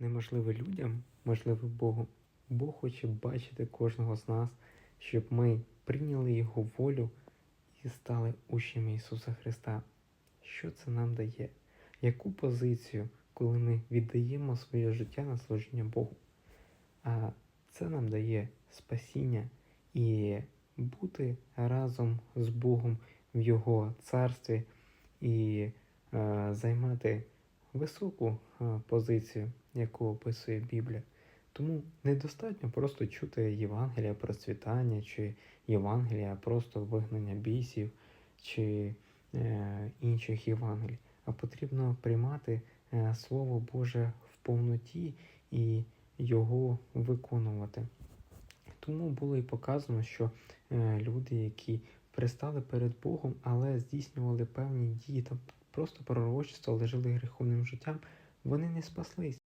неможливе людям, можливе Богу. Бог хоче бачити кожного з нас, щоб ми прийняли Його волю і стали учнями Ісуса Христа. Що це нам дає? Яку позицію, коли ми віддаємо своє життя на служіння Богу? А це нам дає спасіння і бути разом з Богом в Його царстві і е, займати високу е, позицію, яку описує Біблія. Тому недостатньо просто чути Євангелія процвітання, чи Євангелія просто вигнання бісів, чи е, інших Євангелій, а потрібно приймати е, Слово Боже в повноті і його виконувати. Тому було і показано, що е, люди, які пристали перед Богом, але здійснювали певні дії та просто пророчество, але гріховним життям, вони не спаслись.